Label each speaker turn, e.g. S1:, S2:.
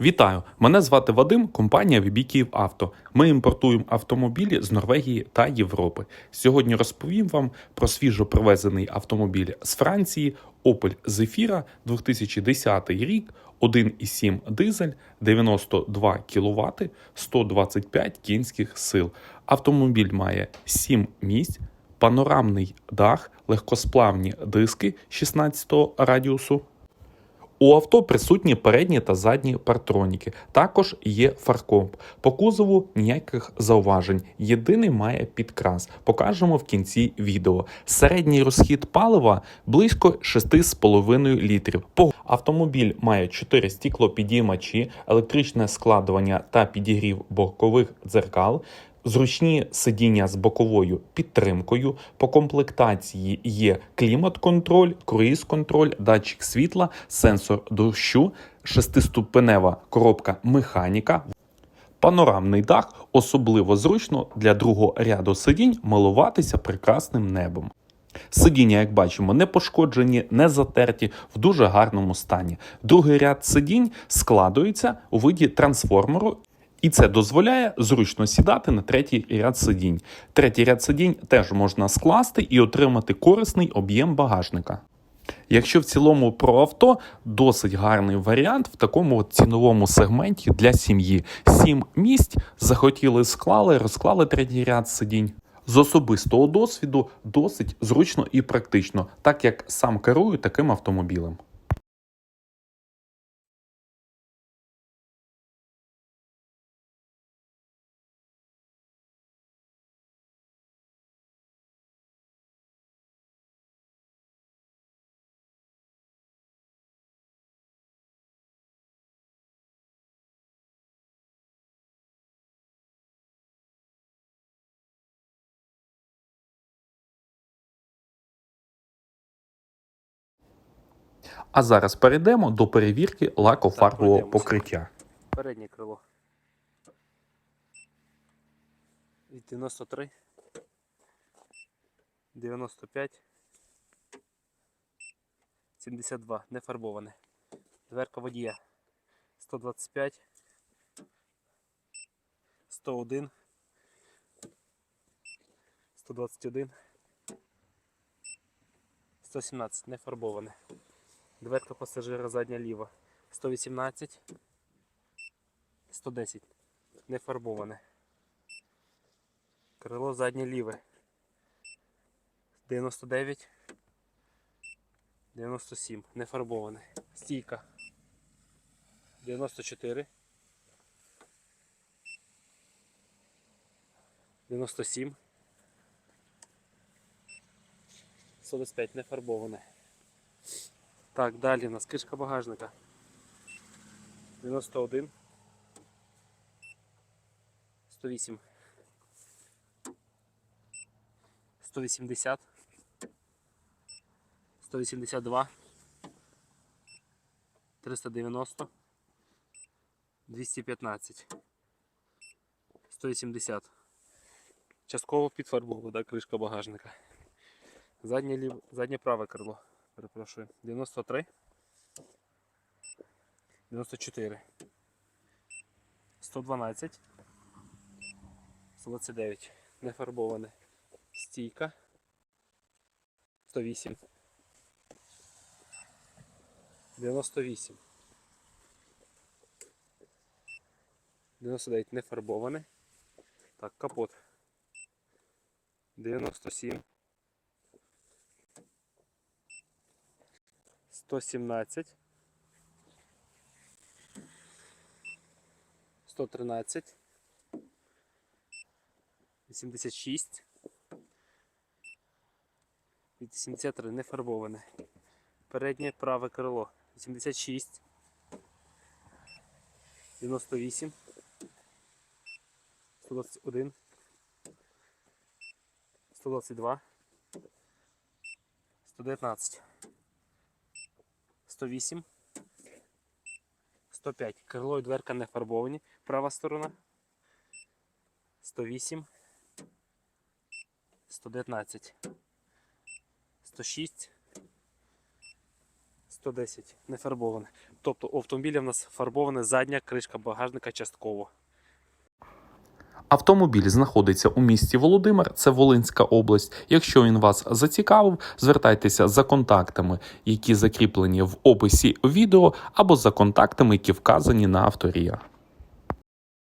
S1: Вітаю! Мене звати Вадим, компанія VB Авто. Ми імпортуємо автомобілі з Норвегії та Європи. Сьогодні розповім вам про свіжо привезений автомобіль з Франції Opel Zafira 2010 рік, 1,7 дизель, 92 кВт, 125 кінських сил. Автомобіль має 7 місць, панорамний дах, легкосплавні диски 16 радіусу. У авто присутні передні та задні партроніки. Також є фаркомп. По кузову ніяких зауважень. Єдиний має підкрас. Покажемо в кінці відео. Середній розхід палива близько 6,5 літрів. Автомобіль має 4 стіклопідіймачі, електричне складування та підігрів бокових дзеркал. Зручні сидіння з боковою підтримкою. По комплектації є клімат-контроль, круїз-контроль, датчик світла, сенсор дощу, шестиступенева коробка механіка. Панорамний дах особливо зручно для другого ряду сидінь милуватися прекрасним небом. Сидіння, як бачимо, не пошкоджені, не затерті, в дуже гарному стані. Другий ряд сидінь складується у виді трансформеру, і це дозволяє зручно сідати на третій ряд сидінь. Третій ряд сидінь теж можна скласти і отримати корисний об'єм багажника. Якщо в цілому про авто, досить гарний варіант в такому ціновому сегменті для сім'ї. Сім місць захотіли склали, розклали третій ряд сидінь. З особистого досвіду досить зручно і практично, так як сам керую таким автомобілем. А зараз перейдемо до перевірки лакофарбового покриття.
S2: Переднє крило. Від 93. 95. 72. Не фарбоване. Дверка водія. 125. 101. 121. 117. Не фарбоване. Дверка пасажира задня ліва. 118. 110. Не фарбоване. Крило заднє ліве. 99. 97. Не фарбоване. Стійка. 94. 97. 125. Не фарбоване. Так, далі у нас кишка багажника. 91. 108. 180. 182. 390. 215. 180. Частково підфарбована кришка багажника. Заднє, лів... Заднє праве крило. Перепрошую. 93. 94. 112. 129. Не фарбоване. Стійка. 108. 98. 99 не фарбоване. Так, капот. 97. 117. 113. 86. 83 не фарбоване. Переднє праве крило. 86. 98. 121. 122. 119. 108. 105. Крило і дверка не фарбовані. Права сторона. 108. 119. 106. 110. Не фарбоване. Тобто у автомобіля в нас фарбована задня кришка багажника частково.
S1: Автомобіль знаходиться у місті Володимир, це Волинська область. Якщо він вас зацікавив, звертайтеся за контактами, які закріплені в описі відео, або за контактами, які вказані на авторія.